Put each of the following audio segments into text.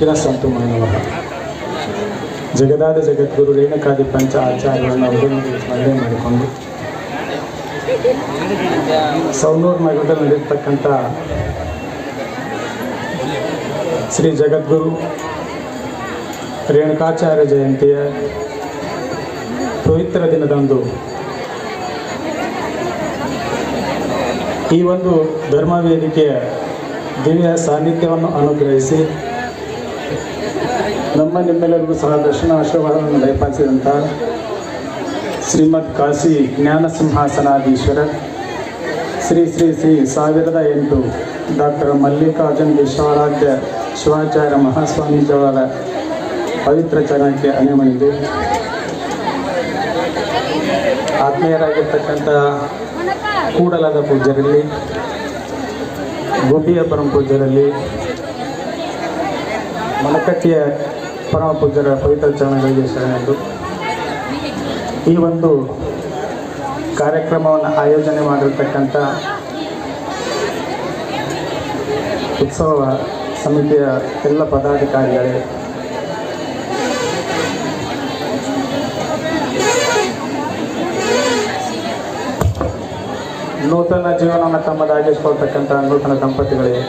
ಕಿರ ಸಂತು ಮಾನವ ಜಗದಾದ ಜಗದ್ಗುರು ರೇಣುಕಾದಿ ಪಂಚ ಆಚಾರ್ಯರನ್ನು ಅವರೊಂದಿಗೆ ಸ್ಮರಣೆ ಮಾಡಿಕೊಂಡು ಸೌನೂರು ನಗರದಲ್ಲಿ ನಡೆಯತಕ್ಕಂಥ ಶ್ರೀ ಜಗದ್ಗುರು ರೇಣುಕಾಚಾರ್ಯ ಜಯಂತಿಯ ಪವಿತ್ರ ದಿನದಂದು ಈ ಒಂದು ಧರ್ಮ ವೇದಿಕೆಯ ದಿವ್ಯ ಸಾನ್ನಿಧ್ಯವನ್ನು ಅನುಗ್ರಹಿಸಿ ನಮ್ಮ ನಿಮ್ಮೆಲ್ಲರಿಗೂ ಸಹ ದರ್ಶನ ಆಶೀರ್ವಾದವನ್ನು ದಯಪಾಲಿಸಿದಂಥ ಶ್ರೀಮದ್ ಕಾಶಿ ಜ್ಞಾನ ಸಿಂಹಾಸನಾಧೀಶ್ವರ, ಶ್ರೀ ಶ್ರೀ ಶ್ರೀ ಸಾವಿರದ ಎಂಟು ಡಾಕ್ಟರ್ ಮಲ್ಲಿಕಾರ್ಜುನ್ ವಿಶ್ವಾರಾಧ್ಯ ಶಿವಾಚಾರ್ಯ ಮಹಾಸ್ವಾಮೀಜಿಯವರ ಪವಿತ್ರ ಚರಣಕ್ಕೆ ಅನುಮಣಿದು ಆತ್ಮೀಯರಾಗಿರ್ತಕ್ಕಂಥ ಕೂಡಲದ ಪೂಜ್ಯರಲ್ಲಿ ಗೋಪಿಯ ಪರಂ ಪೂಜ್ಯರಲ್ಲಿ ಮಣಕಟ್ಟಿಯ ಪರಮ ಪೂಜ್ಯರ ಪವಿತ್ರ ಚರಣಗಳಿಗೆ ಶರಣೆಂದು ಈ ಒಂದು ಕಾರ್ಯಕ್ರಮವನ್ನು ಆಯೋಜನೆ ಮಾಡಿರ್ತಕ್ಕಂಥ ಉತ್ಸವ ಸಮಿತಿಯ ಎಲ್ಲ ಪದಾಧಿಕಾರಿಗಳೇ, ನೂತನ ಜೀವನವನ್ನು ತಮ್ಮದಾಗಿಸ್ಕೊಳ್ತಕ್ಕಂಥ ನೂತನ ದಂಪತಿಗಳಿಗೆ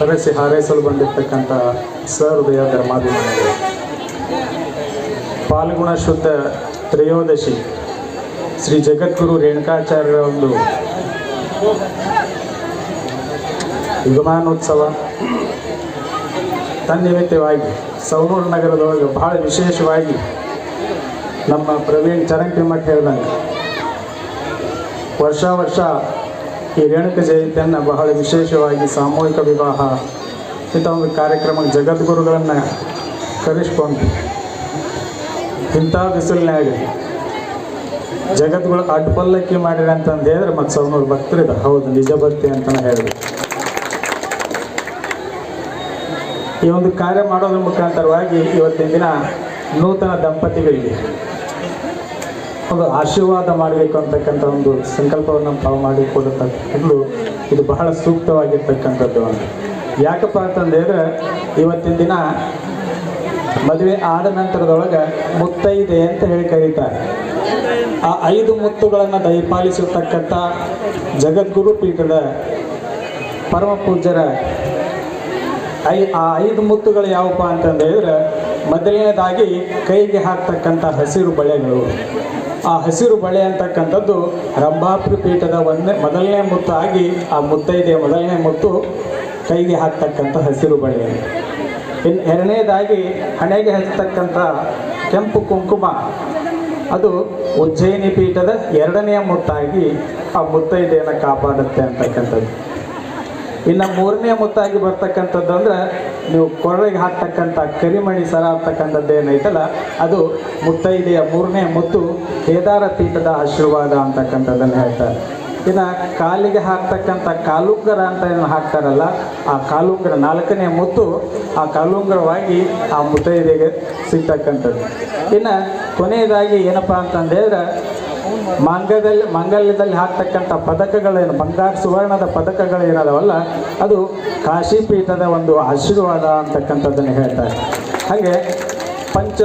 ಹರಸಿ ಹಾರೈಸಲು ಬಂದಿರತಕ್ಕಂಥ ಸಹೃದಯ ಧರ್ಮಾಭಿಮಾನಿಗಳು. ಪಾಲ್ಗುಣ ಶುದ್ಧ ತ್ರಯೋದಶಿ ಶ್ರೀ ಜಗದ್ಗುರು ರೇಣುಕಾಚಾರ್ಯರ ಒಂದು ಯುಗಮಾನೋತ್ಸವ ತನ್ನಿಮಿತ್ತವಾಗಿ ಸೌರೂರು ನಗರದೊಳಗೆ ಬಹಳ ವಿಶೇಷವಾಗಿ ನಮ್ಮ ಪ್ರವೀಣ್ ಚರಣ್ ಮಠ ಹೇಳ್ದಂಗೆ ವರ್ಷ ವರ್ಷ ಈ ರೇಣುಕ ಜಯಂತಿಯನ್ನು ಬಹಳ ವಿಶೇಷವಾಗಿ ಸಾಮೂಹಿಕ ವಿವಾಹ, ಇಂಥ ಒಂದು ಕಾರ್ಯಕ್ರಮ ಜಗದ್ಗುರುಗಳನ್ನು ಕರೆಸ್ಕೊಂಡು ಇಂಥ ಬಿಸಿಲಿನಾಗ ಜಗದ್ಗುರು ಅಡ್ಪಲ್ಲಕ್ಕಿ ಮಾಡಿರಿ ಅಂತಂದು ಹೇಳಿದ್ರೆ ಮತ್ತು ಸವನೂರು ಭಕ್ತರಿದ ಹೌದು, ನಿಜ ಭಕ್ತಿ ಅಂತಲೇ ಹೇಳಿದ್ರು. ಈ ಒಂದು ಕಾರ್ಯ ಮಾಡೋದ್ರ ಮುಖಾಂತರವಾಗಿ ಇವತ್ತಿನ ದಿನ ನೂತನ ದಂಪತಿಗಳಿಗೆ ಒಂದು ಆಶೀರ್ವಾದ ಮಾಡಬೇಕು ಅಂತಕ್ಕಂಥ ಒಂದು ಸಂಕಲ್ಪವನ್ನು ತಾವು ಮಾಡಿಕೊಡತಕ್ಕಂಥದ್ದು ಇದು ಬಹಳ ಸೂಕ್ತವಾಗಿರ್ತಕ್ಕಂಥದ್ದು. ಅಂತ ಯಾಕಪ್ಪ ಅಂತಂದೇಳಿದ್ರೆ ಇವತ್ತಿನ ದಿನ ಮದುವೆ ಆದ ನಂತರದೊಳಗೆ ಮುತ್ತೈದೆ ಅಂತ ಹೇಳಿ ಕರೀತಾರೆ. ಆ ಐದು ಮುತ್ತುಗಳನ್ನು ದಯಪಾಲಿಸಿರ್ತಕ್ಕಂಥ ಜಗದ್ಗುರು ಪೀಠದ ಪರಮ ಪೂಜ್ಯರ ಐ, ಆ ಐದು ಮುತ್ತುಗಳು ಯಾವಪ್ಪ ಅಂತಂದೇಳಿದ್ರೆ ಮೊದಲನೇದಾಗಿ ಕೈಗೆ ಹಾಕ್ತಕ್ಕಂಥ ಹಸಿರು ಬಳೆಗಳು. ಆ ಹಸಿರು ಬಳೆ ಅಂತಕ್ಕಂಥದ್ದು ರಂಭಾಪುರಿ ಪೀಠದ ಒಂದನೇ, ಮೊದಲನೇ ಮುತ್ತು ಆಗಿ ಆ ಮುತ್ತೈದೆಯ ಮೊದಲನೇ ಮುತ್ತು ಕೈಗೆ ಹಾಕ್ತಕ್ಕಂಥ ಹಸಿರು ಬಳೆ. ಇನ್ನು ಎರಡನೇದಾಗಿ ಹಣೆಗೆ ಹಚ್ಚತಕ್ಕಂಥ ಕೆಂಪು ಕುಂಕುಮ. ಅದು ಉಜ್ಜಯಿನಿ ಪೀಠದ ಎರಡನೆಯ ಮುತ್ತಾಗಿ ಆ ಮುತ್ತೈದೆಯನ್ನು ಕಾಪಾಡುತ್ತೆ ಅಂತಕ್ಕಂಥದ್ದು. ಇನ್ನು ಮೂರನೇ ಮುತ್ತಾಗಿ ಬರ್ತಕ್ಕಂಥದ್ದು ಅಂದ್ರೆ ನೀವು ಕೊರಳಿಗೆ ಹಾಕ್ತಕ್ಕಂಥ ಕರಿಮಣಿ ಸರ ಆಗ್ತಕ್ಕಂಥದ್ದು ಏನೈತಲ್ಲ, ಅದು ಮುತ್ತೈದೆಯ ಮೂರನೇ ಮುತ್ತು ಕೇದಾರ ಪೀಠದ ಆಶೀರ್ವಾದ ಅಂತಕ್ಕಂಥದ್ದನ್ನು ಹೇಳ್ತಾರೆ. ಇನ್ನು ಕಾಲಿಗೆ ಹಾಕ್ತಕ್ಕಂಥ ಕಾಲುಂಗರ ಅಂತ ಏನು ಹಾಕ್ತಾರಲ್ಲ, ಆ ಕಾಲುಂಗರ ನಾಲ್ಕನೇ ಮುತ್ತು ಆ ಕಾಲುಂಗರವಾಗಿ ಆ ಮುತ್ತೈದೆಗೆ ಸಿಗ್ತಕ್ಕಂಥದ್ದು. ಇನ್ನು ಕೊನೆಯದಾಗಿ ಏನಪ್ಪ ಅಂತಂದೇಳಿದ್ರೆ ಮಾಂಗಲ್ಯದಲ್ಲಿ ಮಾಂಗಲ್ಯದಲ್ಲಿ ಹಾಕ್ತಕ್ಕಂಥ ಪದಕಗಳೇನು? ಬಂಗಾರ ಸುವರ್ಣದ ಪದಕಗಳು ಏನದವಲ್ಲ ಅದು ಕಾಶಿಪೀಠದ ಒಂದು ಆಶೀರ್ವಾದ ಅಂತಕ್ಕಂಥದ್ದನ್ನು ಹೇಳ್ತಾರೆ. ಹಾಗೆ ಪಂಚ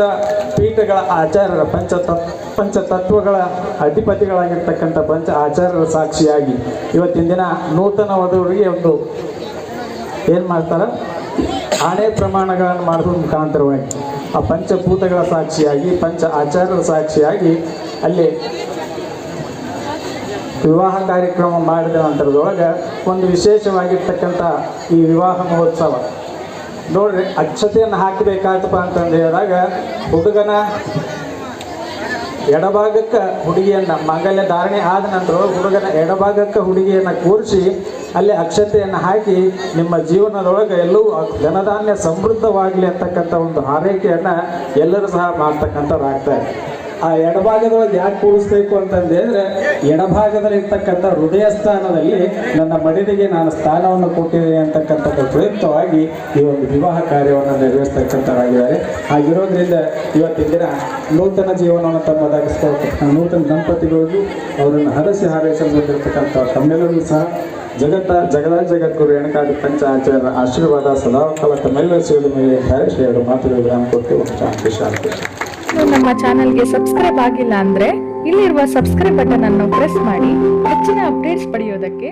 ಪೀಠಗಳ ಆಚಾರ್ಯರ ಪಂಚ ತತ್ ಪಂಚ ತತ್ವಗಳ ಅಧಿಪತಿಗಳಾಗಿರ್ತಕ್ಕಂಥ ಪಂಚ ಆಚಾರ್ಯರ ಸಾಕ್ಷಿಯಾಗಿ ಇವತ್ತಿನ ದಿನ ನೂತನ ವಧುವರಿಗೆ ಒಂದು ಏನು ಮಾಡ್ತಾರೆ? ಆಣೆ ಪ್ರಮಾಣಗಳನ್ನು ಮಾಡೋದ್ರ ಮುಖಾಂತರವಾಗಿ ಆ ಪಂಚಭೂತಗಳ ಸಾಕ್ಷಿಯಾಗಿ, ಪಂಚ ಆಚಾರ್ಯರ ಸಾಕ್ಷಿಯಾಗಿ ಅಲ್ಲಿ ವಿವಾಹ ಕಾರ್ಯಕ್ರಮ ಮಾಡಿದ ನಂತರದೊಳಗೆ ಒಂದು ವಿಶೇಷವಾಗಿರ್ತಕ್ಕಂಥ ಈ ವಿವಾಹ ಮಹೋತ್ಸವ. ನೋಡ್ರಿ, ಅಕ್ಷತೆಯನ್ನು ಹಾಕಬೇಕಾಯ್ತಪ್ಪ ಅಂತಂದು ಹೇಳಿದಾಗ, ಹುಡುಗನ ಎಡಭಾಗಕ್ಕೆ ಹುಡುಗಿಯನ್ನು, ಮಾಂಗಲ್ಯ ಧಾರಣೆ ಆದ ನಂತರ ಹುಡುಗನ ಎಡಭಾಗಕ್ಕೆ ಹುಡುಗಿಯನ್ನು ಕೂರಿಸಿ ಅಲ್ಲಿ ಅಕ್ಷತೆಯನ್ನು ಹಾಕಿ ನಿಮ್ಮ ಜೀವನದೊಳಗೆ ಎಲ್ಲವೂ ಧನಧಾನ್ಯ ಸಮೃದ್ಧವಾಗಲಿ ಅಂತಕ್ಕಂಥ ಒಂದು ಹಾರೈಕೆಯನ್ನು ಎಲ್ಲರೂ ಸಹ ಮಾಡ್ತಕ್ಕಂಥವ್ರಾಗ್ತಾರೆ ಆ ಎಡಭಾಗದೊಳಗೆ ಯಾಕೆ ಕೂಡಿಸ್ಬೇಕು ಅಂತಂದೇಳಿದ್ರೆ ಎಡಭಾಗದಲ್ಲಿ ಇರ್ತಕ್ಕಂಥ ಹೃದಯ ಸ್ಥಾನದಲ್ಲಿ ನನ್ನ ಮಡಿದಿಗೆ ನಾನು ಸ್ಥಾನವನ್ನು ಕೊಟ್ಟಿದ್ದೇನೆ ಅಂತಕ್ಕಂಥದ್ದು ಪ್ರಯುಕ್ತವಾಗಿ ಈ ಒಂದು ವಿವಾಹ ಕಾರ್ಯವನ್ನು ನೆರವೇರಿಸ್ತಕ್ಕಂಥವರಾಗಿದ್ದಾರೆ. ಹಾಗಿರೋದ್ರಿಂದ ಇವತ್ತಿನ ದಿನ ನೂತನ ಜೀವನವನ್ನು ತಮ್ಮದಾಗಿಸ್ಕೊಳ್ತಕ್ಕಂಥ ನೂತನ ದಂಪತಿಗಳಿಗೂ ಅವರನ್ನು ಹರಸಿ ಹಾರೈಸಲು ಬಂದಿರತಕ್ಕಂಥ ತಮ್ಮೆಲ್ಲರಿಗೂ ಸಹ ಜಗತ್ತ ಜಗದ ಜಗದ್ಗುರು ಎಣಕಾದ ಪಂಚ ಆಚಾರ್ಯರ ಆಶೀರ್ವಾದ ಸದಾಕಾಲ ತಮ್ಮೆಲ್ಲರ ಮೇಲೆ ಧಾರೆ ಎರಡು ಮಾತುಗಳು ವಿರಾಮ ಕೊಟ್ಟು ಶಾಂತಿ ಶಾಂತಿ ನಮ್ಮ ಚಾನೆಲ್ಗೆ ಸಬ್ಸ್ಕ್ರೈಬ್ ಆಗಿಲ್ಲ ಅಂದ್ರೆ ಇಲ್ಲಿರುವ ಸಬ್ಸ್ಕ್ರೈಬ್ ಬಟನ್ ಅನ್ನು ಪ್ರೆಸ್ ಮಾಡಿ ಹೆಚ್ಚಿನ ಅಪ್ಡೇಟ್ಸ್ ಪಡೆಯೋದಕ್ಕೆ